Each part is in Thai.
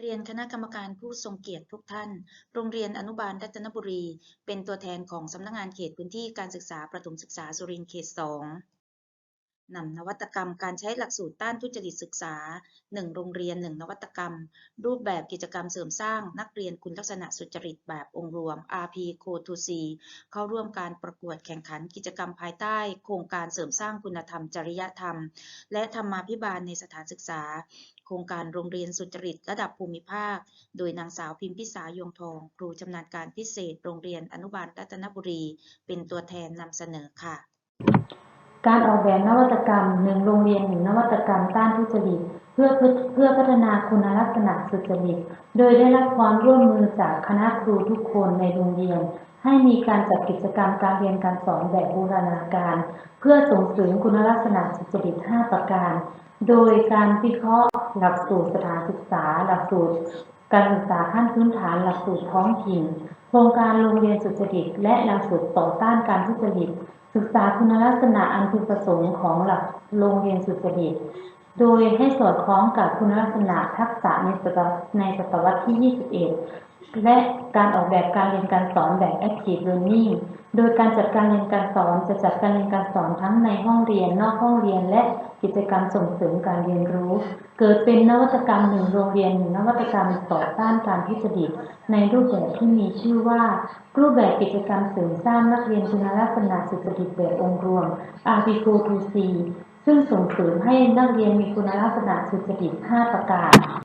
เรียนคณะกรรมการผู้ทรงเกียรติทุกท่าน โรงเรียนอนุบาลรัตนบุรี เป็นตัวแทนของสำนักงานเขตพื้นที่การศึกษาประถมศึกษาสุรินทร์เขต 2 นำนวัตกรรมการใช้หลักสูตรต้านทุจริตศึกษา 1 โรงเรียน 1 นวัตกรรม รูปแบบกิจกรรมเสริมสร้าง นักเรียนคุณลักษณะสุจริตแบบองค์รวม RP Code to C เข้าร่วมการประกวดแข่งขันกิจกรรมภายใต้ โครงการเสริมสร้างคุณธรรม จริยธรรม และธรรมาภิบาลในสถานศึกษา โครงการโรงเรียนสุจริตระดับภูมิภาค โดยนางสาวพิมพิสายงทอง ครูชำนาญการพิเศษ โรงเรียนอนุบาลรัตนบุรี เป็นตัวแทนนำเสนอค่ะ การออกแบบนวัตกรรมหนึ่งโรงเรียนหนึ่งนวัตกรรมต้านทุจริตเพื่อเพื่อพัฒนาคุณลักษณะสุจริต โดยได้รับความร่วมมือจากคณะครูทุกคนในโรงเรียน ให้มีการจัดกิจกรรมการเรียนการสอนแบบบูรณาการ เพื่อส่งเสริมคุณลักษณะสุจริต 5 ประการ โดยการวิเคราะห์หลักสูตรสถานศึกษา หลักสูตร การศึกษาขั้นพื้นฐานหลักสูตรท้องถิ่น โครงการโรงเรียนสุจริต และหลักสูตรต่อต้านการทุจริต ศึกษาคุณลักษณะอันพึงประสงค์ของหลักโรงเรียนสุจริต โดยให้สอดคล้องกับคุณลักษณะทักษะในศตวรรษในศตวรรษที่ 21 และการออกแบบการเรียนการสอนแบบ Active Learning โดยการจัดการเรียนการสอนจะจัดการเรียนการสอนทั้งในห้องเรียน นอกห้องเรียน และกิจกรรมส่งเสริมการเรียนรู้ เกิดเป็นนวัตกรรมหนึ่งโรงเรียนหนึ่งนวัตกรรมต่อต้านการทุจริตในรูปแบบที่มีชื่อว่า รูปแบบกิจกรรมเสริมสร้างนักเรียนคุณลักษณะสุจริตแบบองค์รวม RPCO 2C ซึ่งส่งเสริมให้นักเรียนมีคุณลักษณะสุจริต 5 ประการ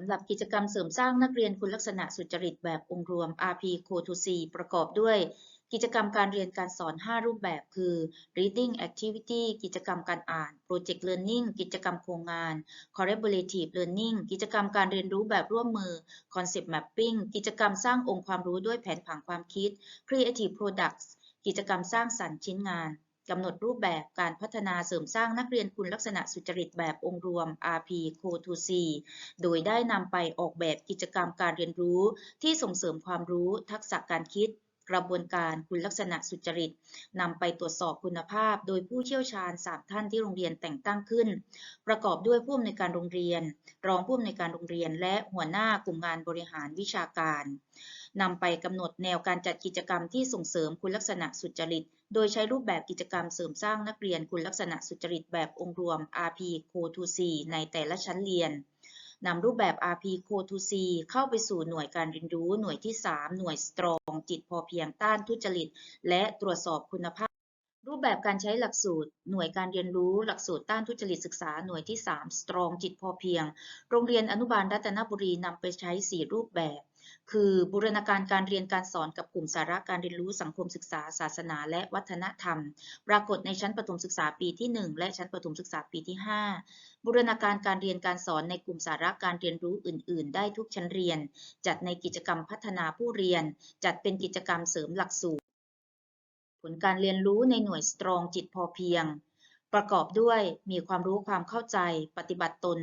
ำหรับกิจกรรมเสริมสร้างนักเรียนคุณลักษณะสุจริตแบบองค์รวม RP c o 2 C ประกอบด้วย กิจกรรมการเรียนการสอน 5 รูปแบบ คือ reading activity กิจกรรมการอ่าน project learning กิจกรรมโครงงาน collaborative learning กิจกรรมการเรียนรู้แบบร่วมมือ concept mapping กิจกรรมสร้างองค์ความรู้ด้วยแผนผังความคิด creative products กิจกรรมสร้างสรรค์ชิ้นงาน กำหนดรูปแบบการพัฒนาเสริมสร้างนักเรียนคุณลักษณะสุจริตแบบองค์รวม RP c o 2 C โดยได้นำไปออกแบบกิจกรรมการเรียนรู้ ที่ส่งเสริมความรู้ ทักษะการคิด กระบวนการคุณลักษณะสุจริตนำไปตรวจสอบคุณภาพ โดยผู้เชี่ยวชาญ 3 ท่านที่โรงเรียนแต่งตั้งขึ้น ประกอบด้วยผู้อำนวยการโรงเรียน รองผู้อำนวยการโรงเรียน และหัวหน้ากลุ่มงานบริหารวิชาการนำไปกำหนดแนวการจัดกิจกรรมที่ส่งเสริมคุณลักษณะสุจริต โดยใช้รูปแบบกิจกรรมเสริมสร้างนักเรียนคุณลักษณะสุจริตแบบองค์รวม RP c o 2 C ในแต่ละชั้นเรียน นำรูปแบบ RP c o 2 C เข้าไปสู่หน่วยการเรียนรู้ หน่วยที่ 3 หน่วย Strong จิตพอเพียงต้านทุจริต และตรวจสอบคุณภาพ รูปแบบการใช้หลักสูตร หน่วยการเรียนรู้ หลักสูตรต้านทุจริตศึกษาหน่วยที่3 Strong จิตพอเพียง โรงเรียนอนุบาลรัตนบุรีนำไปใช้ 4 รูปแบบ คือบูรณาการการเรียนการสอนกับกลุ่มสาระการเรียนรู้สังคมศึกษา ศาสนา และวัฒนธรรม ปรากฏในชั้นประถมศึกษาปีที่ 1 และชั้นประถมศึกษาปีที่ 5 บูรณาการการเรียนการสอนในกลุ่มสาระการเรียนรู้อื่น ๆ ได้ทุกชั้นเรียน จัดในกิจกรรมพัฒนาผู้เรียน จัดเป็นกิจกรรมเสริมหลักสูตร ผลการเรียนรู้ในหน่วยสตรองจิตพอเพียง ประกอบด้วยมีความรู้ความเข้าใจ ปฏิบัติตน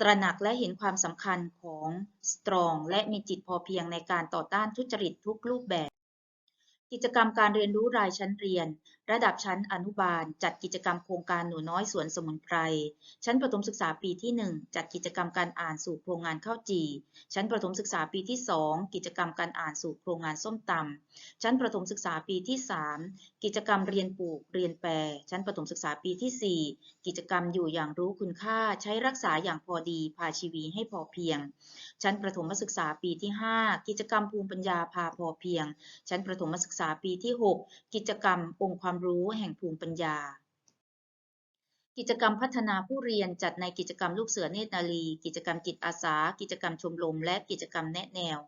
ตระหนักและเห็นความสำคัญของ Strong และมีจิตพอเพียงในการต่อต้านทุจริตทุกรูปแบบ กิจกรรมการเรียนรู้รายชั้นเรียน ระดับชั้นอนุบาล จัดกิจกรรมโครงการหนูน้อยสวนสมุนไพร ชั้นประถมศึกษาปีที่ 1 จัดกิจกรรมการอ่านสู่โครงงานข้าวจี่ ชั้นประถมศึกษาปีที่ 2 กิจกรรมการอ่านสู่โครงงานส้มตำชั้นประถมศึกษาปีที่ 3 กิจกรรมเรียนปลูกเรียนแปร ชั้นประถมศึกษาปีที่ 4 กิจกรรมอยู่อย่างรู้คุณค่า ใช้รักษาอย่างพอดี พาชีวีให้พอเพียง ชั้นประถมศึกษาปีที่ 5 กิจกรรมภูมิปัญญาพาพอเพียง ชั้นประถมศึกษาปีที่ 6 กิจกรรมองค์ความรู้แห่งภูมิปัญญา กิจกรรมพัฒนาผู้เรียนจัดในกิจกรรมลูกเสือเนตรนารีกิจกรรมจิตอาสา กิจกรรมชมรม และกิจกรรมแนะแนว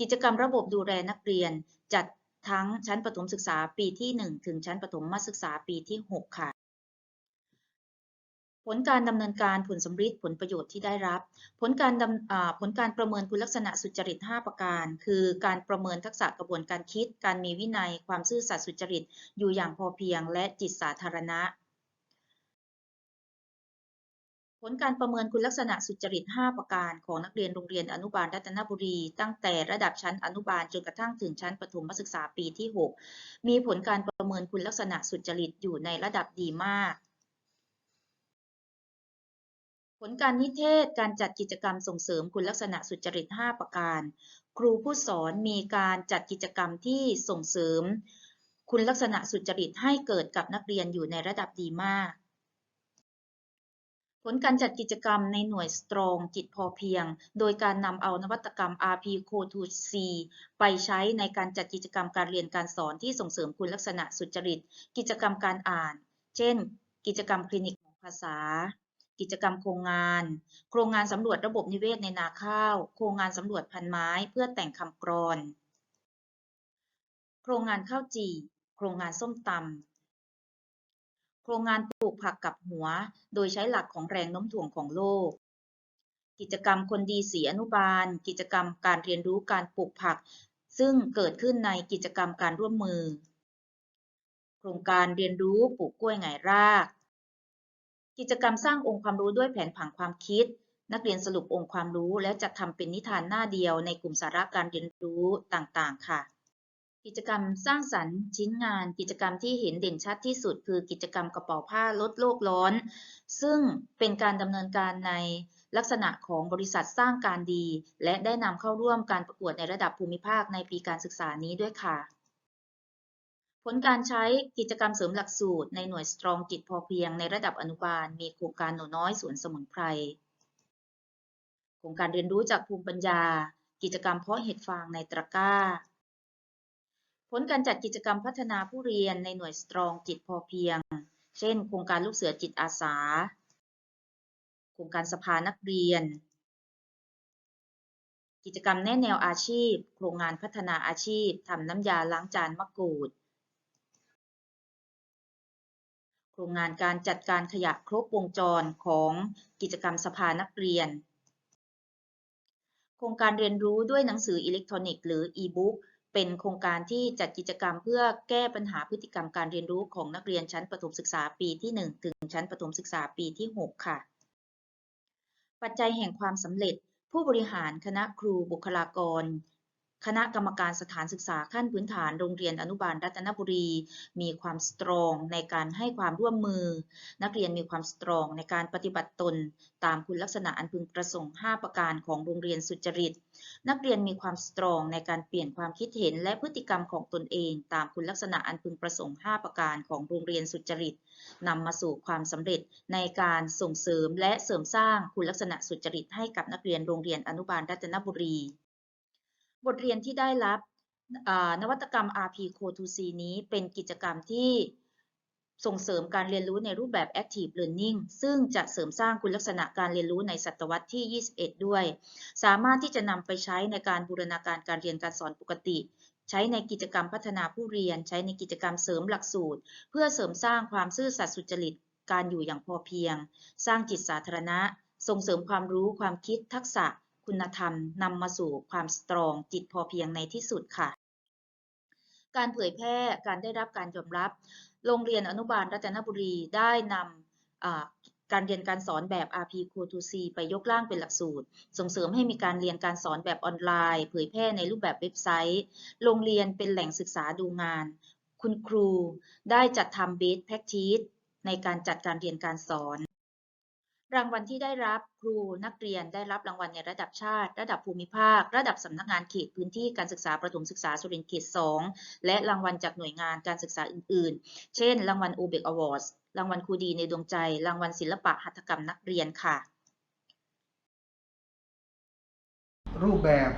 กิจกรรมระบบดูแลนักเรียน จัดทั้งชั้นประถมศึกษาปีที่ 1 ถึงชั้นประถมศึกษาปีที่ 6 ค่ะ ลการดำเนินการผลสำฤทธิ์ผลประโยชน์ที่ได้รับ ผลการผลการประเมินคุณลักษณะสุจริต 5 ประการ คือการประเมินทักษะกระบวนการคิด การมีวินัย ความซื่อสัตย์สุจริต อยู่อย่างพอเพียง และจิตสาธารณะ ผลการประเมินคุณลักษณะสุจริต 5 ประการ ของนักเรียนโรงเรียนอนุบาลรัตนบุรี ตั้งแต่ระดับชั้นอนุบาลจนกระทั่งถึงชั้นประถมศึกษาปีที่ 6 มีผลการประเมินคุณลักษณะสุจริตอยู่ในระดับดีมาก ผลการนิเทศการจัดกิจกรรมส่งเสริมคุณลักษณะสุจริต 5 ประการ ครูผู้สอนมีการจัดกิจกรรมที่ส่งเสริม คุณลักษณะสุจริตให้เกิดกับนักเรียนอยู่ในระดับดีมาก ผลการจัดกิจกรรมในหน่วยสตรองจิตพอเพียง โดยการนำเอานวัตกรรม RP Co2C ไปใช้ในการจัดกิจกรรมการเรียนการสอนที่ส่งเสริมคุณลักษณะสุจริต กิจกรรมการอ่าน เช่น กิจกรรมคลินิกของภาษา กิจกรรมโครงงาน โครงงานสำรวจระบบนิเวศในนาข้าว โครงงานสำรวจพันไม้เพื่อแต่งคำกรอน โครงงานข้าวจี่ โครงงานส้มตำ โครงงานปลูกผักกับหัว โดยใช้หลักของแรงโน้มถ่วงของโลก กิจกรรมคนดีสีอนุบาล กิจกรรมการเรียนรู้การปลูกผัก ซึ่งเกิดขึ้นในกิจกรรมการร่วมมือ โครงการเรียนรู้ปลูกกล้วยไงราก กิจกรรมสร้างองค์ความรู้ด้วยแผนผังความคิด นักเรียนสรุปองค์ความรู้แล้วจัดทำเป็นนิทานหน้าเดียวในกลุ่มสาระการเรียนรู้ต่างๆ ค่ะ กิจกรรมสร้างสรรค์ชิ้นงาน กิจกรรมที่เห็นเด่นชัดที่สุด คือกิจกรรมกระเป๋าผ้าลดโลกร้อน ซึ่งเป็นการดำเนินการในลักษณะของบริษัทสร้างการดี และได้นำเข้าร่วมการประกวดในระดับภูมิภาคในปีการศึกษานี้ด้วยค่ะ ผลการใช้กิจกรรมเสริมหลักสูตร ในหน่วยสตรองจิตพอเพียงในระดับอนุบาล มีโครงการหนูน้อยสวนสมุนไพร โครงการเรียนรู้จากภูมิปัญญา กิจกรรมเพาะเห็ดฟางในตะกร้า ผลการจัดกิจกรรมพัฒนาผู้เรียนในหน่วยสตรองจิตพอเพียง เช่น โครงการลูกเสือจิตอาสา โครงการสภานักเรียน กิจกรรมแนะแนวอาชีพ โครงงานพัฒนาอาชีพทำน้ำยาล้างจานมะกรูด รงงานการจัดการขยะครบวงจรของกิจกรรมสภานักเรียน โครงการเรียนรู้ด้วยหนังสืออิเล็กทรอนิกส์หรือ e-book เป็นโครงการที่จัดกิจกรรมเพื่อแก้ปัญหาพฤติกรรมการเรียนรู้ของนักเรียนชั้นประถมศึกษาปีที่ 1 ถึงชั้นประถมศึกษาปีที่ 6 ค่ะ ปัจจัยแห่งความสำเร็จ ผู้บริหารคณะครูบุคลากร คณะกรรมการสถานศึกษาขั้นพื้นฐานโรงเรียนอนุบาลรัตนบุรี มีความสตรองในการให้ความร่วมมือ นักเรียนมีความสตรองในการปฏิบัติตน ตามคุณลักษณะอันพึงประสงค์ 5 ประการของโรงเรียนสุจริต นักเรียนมีความสตรองในการเปลี่ยนความคิดเห็นและพฤติกรรมของตนเอง ตามคุณลักษณะอันพึงประสงค์ 5 ประการของโรงเรียนสุจริตนำมาสู่ความสำเร็จในการส่งเสริมและเสริมสร้างคุณลักษณะสุจริตให้กับนักเรียนโรงเรียนอนุบาลรัตนบุรี บทเรียนที่ได้รับนวัตกรรม RP Co2C นี้เป็นกิจกรรมที่ส่งเสริมการเรียนรู้ในรูปแบบ Active Learning ซึ่งจะเสริมสร้างคุณลักษณะการเรียนรู้ในศตวรรษที่ 21 ด้วย สามารถที่จะนำไปใช้ในการบูรณาการการเรียนการสอนปกติ ใช้ในกิจกรรมพัฒนาผู้เรียน ใช้ในกิจกรรมเสริมหลักสูตร เพื่อเสริมสร้างความซื่อสัตย์สุจริต การอยู่อย่างพอเพียง สร้างจิตสาธารณะ ส่งเสริมความรู้ความคิดทักษะ คุณธรรมนำมาสู่ความสตรองจิตพอเพียงในที่สุดค่ะ การเผยแพร่การได้รับการยอมรับ โรงเรียนอนุบาลรัตนบุรีได้นำการเรียนการสอนแบบ RP Co2C ไปยกร่างเป็นหลักสูตร ส่งเสริมให้มีการเรียนการสอนแบบออนไลน์ เผยแพร่ในรูปแบบเว็บไซต์ โรงเรียนเป็นแหล่งศึกษาดูงาน คุณครูได้จัดทำ Best Practice ในการจัดการเรียนการสอน รางวัลที่ได้รับครูนักเรียนได้รับรางวัลในระดับชาติ ระดับภูมิภาค ระดับสำนักงานเขตพื้นที่การศึกษาประถมศึกษาสุรินทร์เขต 2 และรางวัลจากหน่วยงานการศึกษาอื่น ๆ เช่น รางวัล o b e c Awards รางวัลครูดีในดวงใจ รางวัลศิลปะหัตถกรรมนักเรียนค่ะ รูปแบบ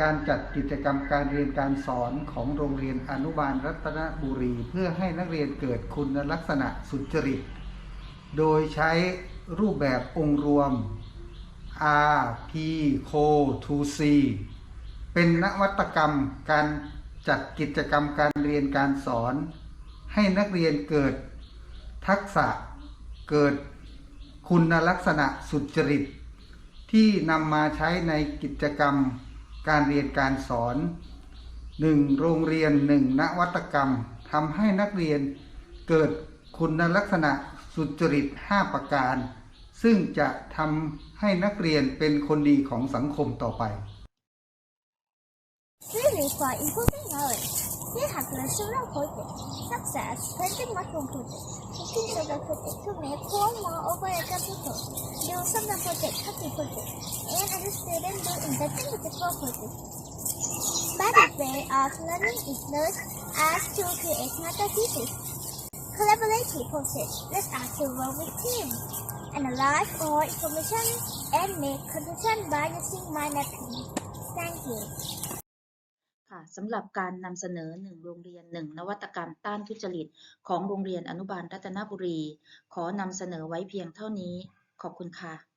การจัดกิจกรรมการเรียนการสอนของโรงเรียนอนุบาลรัตนบุรี เพื่อให้นักเรียนเกิดคุณลักษณะสุจริต โดยใช้ รูปแบบองค์รวม RP Co 2C เป็นนวัตกรรมการจัดกิจกรรมการเรียนการสอน ให้นักเรียนเกิดทักษะเกิดคุณลักษณะสุจริต ที่นำมาใช้ในกิจกรรมการเรียนการสอน 1. โรงเรียน 1 นวัตกรรมทำให้นักเรียนเกิดคุณลักษณะ สุจริต 5 ประการ ซึ่งจะทำให้นักเรียนเป็นคนดีของสังคมต่อไป Swimming for important knowledge. They have learned several projects, such as painting mushroom project, cooking soda project to make home more over a computer, do some project, cooking project, and other students do inventing musical project. Better way of learning is learn as to create smarter pieces. Collaborative process let us to work with team, analyze all information, and make conclusion by using mind mapping. Thank you. ค่ะสำหรับการนำเสนอหนึ่งโรงเรียนหนึ่งนวัตกรรมต้านทุจริต ของโรงเรียนอนุบาลรัตนบุรี ขอนำเสนอไว้เพียงเท่านี้ ขอบคุณค่ะ